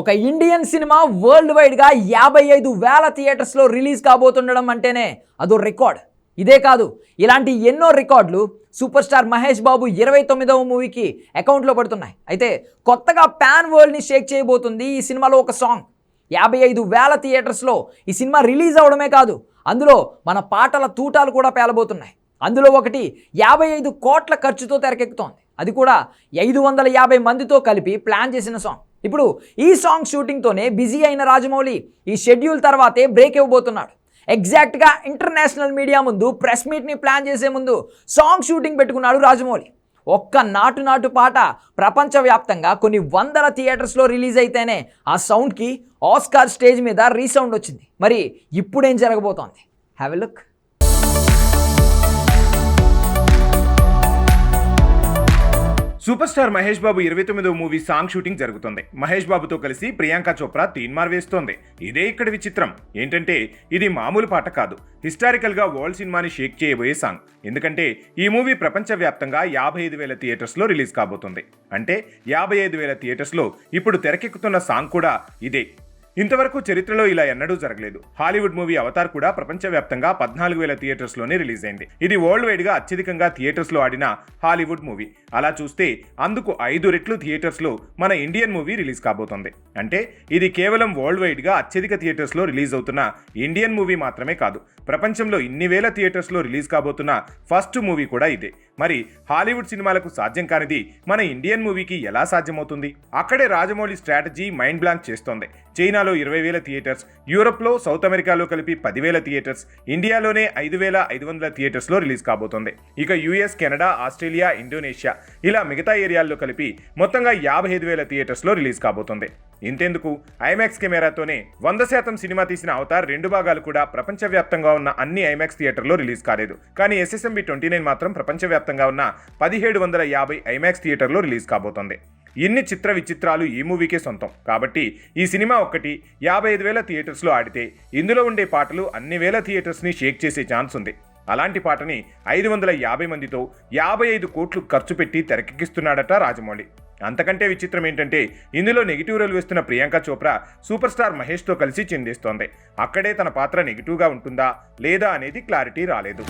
ఒక Indian cinema world వైడ్గా యాభై ఐదు వేల థియేటర్స్లో రిలీజ్ కాబోతుండడం అంటేనే అదో రికార్డ్ ఇదే కాదు ఇలాంటి ఎన్నో రికార్డులు సూపర్ స్టార్ మహేష్ బాబు ఇరవై తొమ్మిదవ మూవీకి అకౌంట్లో పడుతున్నాయి. అయితే కొత్తగా పాన్ వరల్డ్ని షేక్ చేయబోతుంది ఈ సినిమాలో ఒక సాంగ్ యాభై ఐదు వేల థియేటర్స్లో ఈ సినిమా రిలీజ్ అవడమే కాదు అందులో మన పాటల తూటాలు కూడా పేలబోతున్నాయి. అందులో ఒకటి యాభై ఐదు కోట్ల ఖర్చుతో తెరకెక్కుతోంది. అది కూడా ఐదు వందల యాభై మందితో కలిపి ప్లాన్ చేసిన సాంగ్ ఇప్పుడు ఈ సాంగ్ షూటింగ్తోనే బిజీ అయిన రాజమౌళి ఈ షెడ్యూల్ తర్వాతే బ్రేక్ ఇవ్వబోతున్నాడు. ఎగ్జాక్ట్గా ఇంటర్నేషనల్ మీడియా ముందు ప్రెస్ మీట్ని ప్లాన్ చేసే ముందు సాంగ్ షూటింగ్ పెట్టుకున్నాడు రాజమౌళి. ఒక్క నాటు నాటు పాట ప్రపంచవ్యాప్తంగా కొన్ని వందల థియేటర్స్లో రిలీజ్ అయితేనే ఆ సౌండ్కి ఆస్కార్ స్టేజ్ మీద రీసౌండ్ వచ్చింది. మరి ఇప్పుడేం జరగబోతోంది? Have a look super star Mahesh Babu ఇరవై తొమ్మిదో మూవీ సాంగ్ షూటింగ్ జరుగుతుంది. మహేష్ బాబుతో కలిసి ప్రియాంక చోప్రా తీన్మార్ వేస్తోంది. ఇదే ఇక్కడ విచిత్రం. ఏంటంటే ఇది మామూలు పాట కాదు. హిస్టారికల్గా వరల్డ్ సినిమాని షేక్ చేయబోయే సాంగ్. ఎందుకంటే ఈ మూవీ ప్రపంచవ్యాప్తంగా యాభై ఐదు వేల థియేటర్స్లో రిలీజ్ కాబోతుంది. అంటే యాభై ఐదు వేల థియేటర్స్లో ఇప్పుడు తెరకెక్కుతున్న సాంగ్ కూడా ఇదే. ఇంతవరకు చరిత్రలో ఇలా ఎన్నడూ జరగలేదు. హాలీవుడ్ మూవీ అవతార్ కూడా ప్రపంచవ్యాప్తంగా పద్నాలుగు వేల థియేటర్స్లోనే రిలీజ్ అయింది ఇది వరల్డ్ వైడ్గా అత్యధికంగా థియేటర్స్లో ఆడిన హాలీవుడ్ మూవీ. అలా చూస్తే అందుకు ఐదు రెట్లు థియేటర్స్లో మన ఇండియన్ మూవీ రిలీజ్ కాబోతోంది. అంటే ఇది కేవలం వరల్డ్ వైడ్గా అత్యధిక థియేటర్స్లో రిలీజ్ అవుతున్న ఇండియన్ మూవీ మాత్రమే కాదు ప్రపంచంలో ఇన్ని వేల థియేటర్స్లో రిలీజ్ కాబోతున్న ఫస్ట్ మూవీ కూడా ఇదే. మరి హాలీవుడ్ సినిమాలకు సాధ్యం కానిది మన ఇండియన్ మూవీకి ఎలా సాధ్యమవుతుంది? అక్కడే రాజమౌళి స్ట్రాటజీ మైండ్ బ్లాంక్ చేస్తోంది. చైనా చైనాలో ఇరవై వేల థియేటర్స్ యూరప్లో సౌత్ అమెరికాలో కలిపి పదివేల థియేటర్స్ ఇండియాలోనే ఐదు వేల ఐదు వందల థియేటర్స్లో రిలీజ్ కాబోతోంది. ఇక యూఎస్ కెనడా ఆస్ట్రేలియా ఇండోనేషియా ఇలా మిగతా ఏరియాల్లో కలిపి మొత్తంగా యాభై ఐదు వేల థియేటర్స్లో రిలీజ్ కాబోతోంది. ఇంతెందుకు? ఐమాక్స్ కెమెరాతోనే వంద శాతం సినిమా తీసిన అవతార్ రెండు భాగాలు కూడా ప్రపంచవ్యాప్తంగా ఉన్న అన్ని ఐమాక్స్ థియేటర్లో రిలీజ్ కాలేదు. కానీ ఎస్ఎస్ఎంబి ట్వంటీ నైన్ మాత్రం ప్రపంచవ్యాప్తంగా ఉన్న పదిహేడు వందల యాభై ఐమాక్స్ థియేటర్లో రిలీజ్ కాబోతోంది. ఇన్ని చిత్ర విచిత్రాలు ఈ మూవీకే సొంతం. కాబట్టి ఈ సినిమా ఒక్కటి యాభై ఐదు వేల థియేటర్స్లో ఆడితే ఇందులో ఉండే పాటలు అన్ని వేల థియేటర్స్ని షేక్ చేసే ఛాన్స్ ఉంది. అలాంటి పాటని ఐదు వందల యాభై మందితో యాభై ఐదు కోట్లు ఖర్చు పెట్టి తెరకెక్కిస్తున్నాడట రాజమౌళి. అంతకంటే విచిత్రం ఏంటంటే ఇందులో నెగిటివ్ రోల్ వేస్తున్న ప్రియాంక చోప్రా సూపర్ స్టార్ మహేష్తో కలిసి చెందిస్తోంది. అక్కడే తన పాత్ర నెగిటివ్గా ఉంటుందా లేదా అనేది క్లారిటీ రాలేదు.